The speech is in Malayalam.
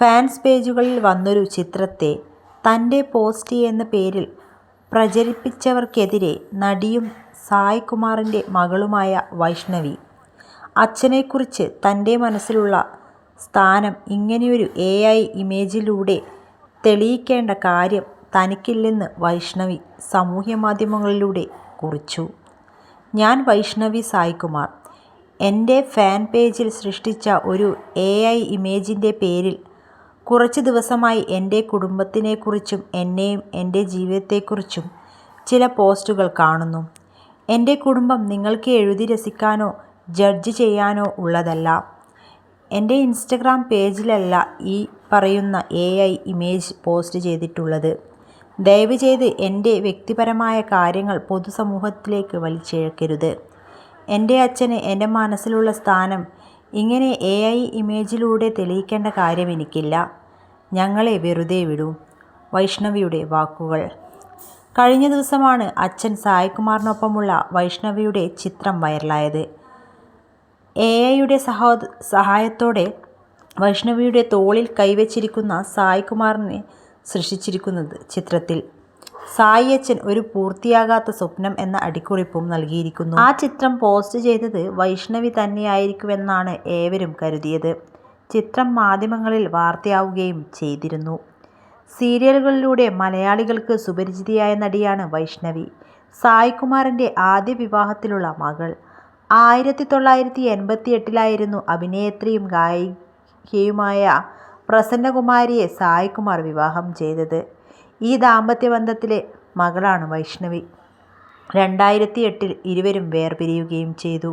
ഫാൻസ് പേജുകളിൽ വന്നൊരു ചിത്രത്തെ തന്റെ പോസ്റ്റ് എന്ന പേരിൽ പ്രചരിപ്പിച്ചവർക്കെതിരെ നടിയും സായ് കുമാറിന്റെ മകളുമായ വൈഷ്ണവി അച്ഛനെക്കുറിച്ച് തന്റെ മനസ്സിലുള്ള സ്ഥാനം ഇങ്ങനെയൊരു എ ഐ ഇമേജിലൂടെ തെളിയിക്കേണ്ട കാര്യം തനിക്കില്ലെന്ന് വൈഷ്ണവി സാമൂഹ്യ മാധ്യമങ്ങളിലൂടെ കുറിച്ചു. ഞാൻ വൈഷ്ണവി സായ്കുമാർ. എന്റെ ഫാൻ പേജിൽ സൃഷ്ടിച്ച ഒരു എ ഐ ഇമേജിന്റെ പേരിൽ കുറച്ച് ദിവസമായി എന്റെ കുടുംബത്തിനെക്കുറിച്ചും എന്നെയും എന്റെ ജീവിതത്തെക്കുറിച്ചും ചില പോസ്റ്റുകൾ കാണുന്നു. എന്റെ കുടുംബം നിങ്ങൾക്ക് എഴുതി രസിക്കാനോ ജഡ്ജ് ചെയ്യാനോ ഉള്ളതല്ല. എന്റെ ഇൻസ്റ്റഗ്രാം പേജിലല്ല ഈ പറയുന്ന എ ഐ ഇമേജ് പോസ്റ്റ് ചെയ്തിട്ടുള്ളത്. ദയവ് ചെയ്ത് എന്റെ വ്യക്തിപരമായ കാര്യങ്ങൾ പൊതുസമൂഹത്തിലേക്ക് വലിച്ചിഴക്കരുത്. എന്റെ അച്ഛന് എന്റെ മനസ്സിലുള്ള സ്ഥാനം ഇങ്ങനെ എ ഐ ഇമേജിലൂടെ തെളിയിക്കേണ്ട കാര്യം എനിക്കില്ല. ഞങ്ങളെ വെറുതെ വിടൂ. വൈഷ്ണവിയുടെ വാക്കുകൾ. കഴിഞ്ഞ ദിവസമാണ് അച്ഛൻ സായ്കുമാറിനൊപ്പമുള്ള വൈഷ്ണവിയുടെ ചിത്രം വൈറലായത്. എ ഐയുടെ സഹോ സഹായത്തോടെ വൈഷ്ണവിയുടെ തോളിൽ കൈവച്ചിരിക്കുന്ന സായികുമാറിനെ സൃഷ്ടിച്ചിരിക്കുന്നത് ചിത്രത്തിൽ. സായി അച്ഛൻ ഒരു പൂർത്തിയാകാത്ത സ്വപ്നം എന്ന അടിക്കുറിപ്പും നൽകിയിരിക്കുന്നു. ആ ചിത്രം പോസ്റ്റ് ചെയ്തത് വൈഷ്ണവി തന്നെയായിരിക്കുമെന്നാണ് ഏവരും കരുതിയത്. ചിത്രം മാധ്യമങ്ങളിൽ വാർത്തയാവുകയും ചെയ്തിരുന്നു. സീരിയലുകളിലൂടെ മലയാളികൾക്ക് സുപരിചിതയായ നടിയാണ് വൈഷ്ണവി. സായികുമാറിന്റെ ആദ്യ വിവാഹത്തിലുള്ള മകൾ. ആയിരത്തി തൊള്ളായിരത്തി എൺപത്തി എട്ടിലായിരുന്നു അഭിനേത്രിയും ഗായികയുമായ പ്രസന്നകുമാരിയെ സായികുമാർ വിവാഹം ചെയ്തത്. ഈ ദാമ്പത്യബന്ധത്തിലെ മകളാണ് വൈഷ്ണവി. രണ്ടായിരത്തി എട്ടിൽ ഇരുവരും വേർപിരിയുകയും ചെയ്തു.